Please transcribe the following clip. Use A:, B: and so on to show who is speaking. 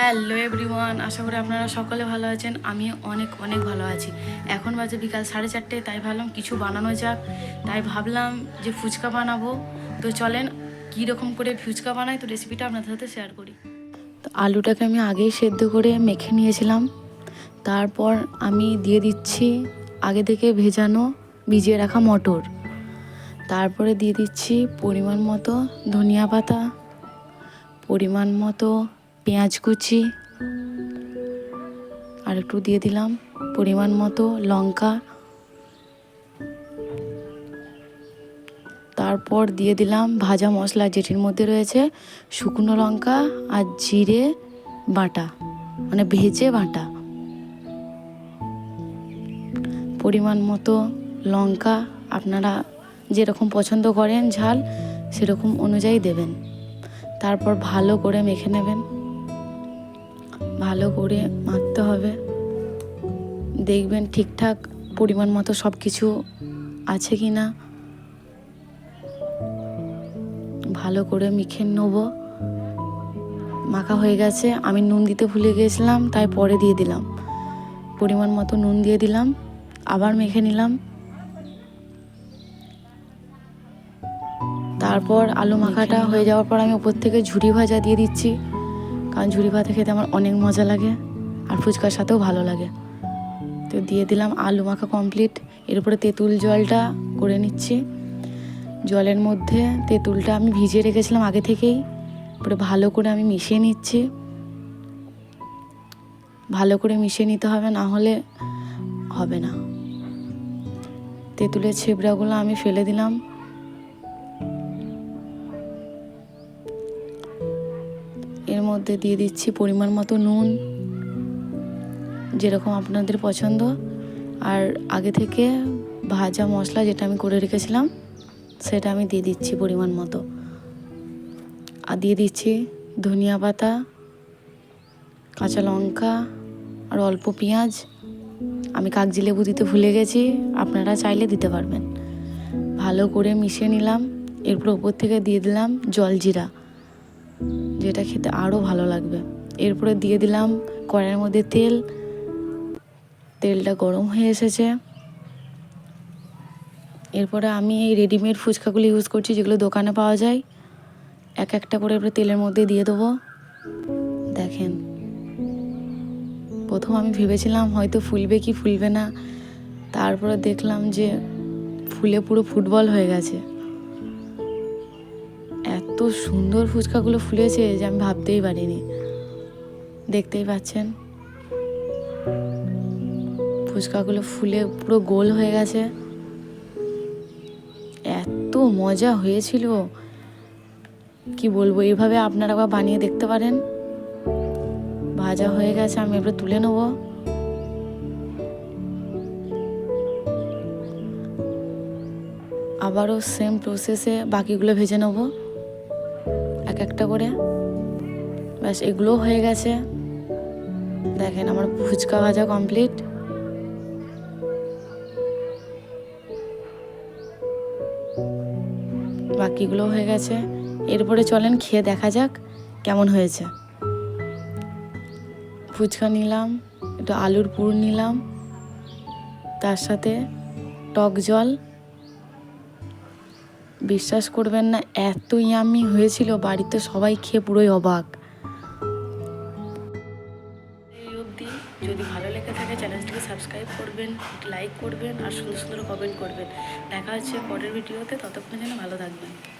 A: Hello everyone, আশা করি আপনারা সকলে ভালো আছেন। আমি অনেক অনেক ভালো আছি। এখন বাজে বিকাল সাড়ে চারটে, তাই ভাবলাম কিছু বানানো যাক। তাই ভাবলাম যে ফুচকা বানাবো। তো চলেন কী রকম করে ফুচকা বানাই, তো রেসিপিটা আপনাদের সাথে শেয়ার করি। তো আলুটাকে আমি আগেই সেদ্ধ করে মেখে নিয়েছিলাম। তারপর আমি দিয়ে দিচ্ছি আগে থেকে ভেজানো, ভিজিয়ে রাখা মটর। তারপরে দিয়ে দিচ্ছি পরিমাণ মতো ধনিয়া পাতা, পরিমাণ মতো পেঁয়াজ কুচি আর একটু দিয়ে দিলাম পরিমাণ মতো লঙ্কা। তারপর দিয়ে দিলাম ভাজা মশলা যেটির মধ্যে রয়েছে শুকনো লঙ্কা আর জিরে বাটা মানে ভেজে বাটা। পরিমাণ মতো লঙ্কা আপনারা যেরকম পছন্দ করেন, ঝাল সেরকম অনুযায়ী দেবেন। তারপর ভালো করে মেখে নেবেন। ভালো করে মাখতে হবে। দেখবেন ঠিকঠাক পরিমাণ মতো সব কিছু আছে কি না ভালো করে মেখে নেব। মাখা হয়ে গেছে, আমি নুন দিতে ভুলে গিয়েছিলাম তাই পরে দিয়ে দিলাম। পরিমাণ মতো নুন দিয়ে দিলাম, আবার মেখে নিলাম। তারপর আলু মাখাটা হয়ে যাওয়ার পর আমি উপর থেকে ঝুড়ি ভাজা দিয়ে দিচ্ছি। কারণ ঝুড়ি ভাজা খেতে আমার অনেক মজা লাগে আর ফুচকার সাথেও ভালো লাগে। তো দিয়ে দিলাম আলু মাখা কমপ্লিট এরপরে তেঁতুল জলটা করে নিচ্ছি। জলের মধ্যে তেঁতুলটা আমি ভিজিয়ে রেখেছিলাম আগে থেকেই। পরে ভালো করে আমি মিশিয়ে নিচ্ছি। ভালো করে মিশিয়ে নিতে হবে, না হলে হবে না। তেঁতুলের ছিবড়াগুলো আমি ফেলে দিলাম। মধ্যে দিয়ে দিচ্ছি পরিমাণ মতো নুন, যেরকম আপনাদের পছন্দ। আর আগে থেকে ভাজা মশলা যেটা আমি করে রেখেছিলাম, সেটা আমি দিয়ে দিচ্ছি পরিমাণ মতো। আর দিয়ে দিচ্ছি ধনিয়া পাতা, কাঁচা লঙ্কা, আর অল্প পেঁয়াজ। আমি কাগজি লেবু দিতে ভুলে গেছি, আপনারা চাইলে দিতে পারবেন। ভালো করে মিশিয়ে নিলাম, এরপর ওপর থেকে দিয়ে দিলাম জলজিরা যেটা খেতে আরও ভালো লাগবে। এরপরে দিয়ে দিলাম কড়াইয়ের মধ্যে তেল। তেলটা গরম হয়ে এসেছে। এরপরে আমি এই রেডিমেড ফুচকাগুলো ইউজ করছি, যেগুলো দোকানে পাওয়া যায়। এক একটা করে এরপরে তেলের মধ্যে দিয়ে দেবো। দেখেন। প্রথম আমি ভেবেছিলাম হয়তো ফুলবে কি ফুলবে না। তারপরে দেখলাম যে ফুলে পুরো ফুটবল হয়ে গেছে। সুন্দর ফুচকাগুলো ফুলেছে যে আমি ভাবতেই পারিনি। দেখতেই পাচ্ছেন? ফুচকাগুলো ফুলে পুরো গোল হয়ে গেছে। এত মজা হয়েছিল। কি বলব এইভাবে আপনারা আবার বানিয়ে দেখতে পারেন? ভাজা হয়ে গেছে, আমি এবার তুলে নেব। আবারও সেম প্রসেসে বাকিগুলো ভেজে নেব। একটা করে। ব্যাস, এগুলোও হয়ে গেছে। দেখেন আমার ফুচকা ভাজা কমপ্লিট বাকিগুলো হয়ে গেছে। এরপরে চলেন খেয়ে দেখা যাক কেমন হয়েছে। ফুচকা নিলাম, একটু আলুর পুর নিলাম, তার সাথে টক জল। বিশ্বাস করবেন না, এত ইয়ামি হয়েছিল, বাড়িতে সবাই খেয়ে পুরোই অবাক। এই অবধি। যদি ভালো লেগে থাকে, চ্যানেলটিকে সাবস্ক্রাইব করবেন, লাইক করবেন, আর সুন্দর সুন্দর কমেন্ট করবেন। দেখা হচ্ছে পরের ভিডিওতে ততক্ষণ যেন ভালো থাকবেন।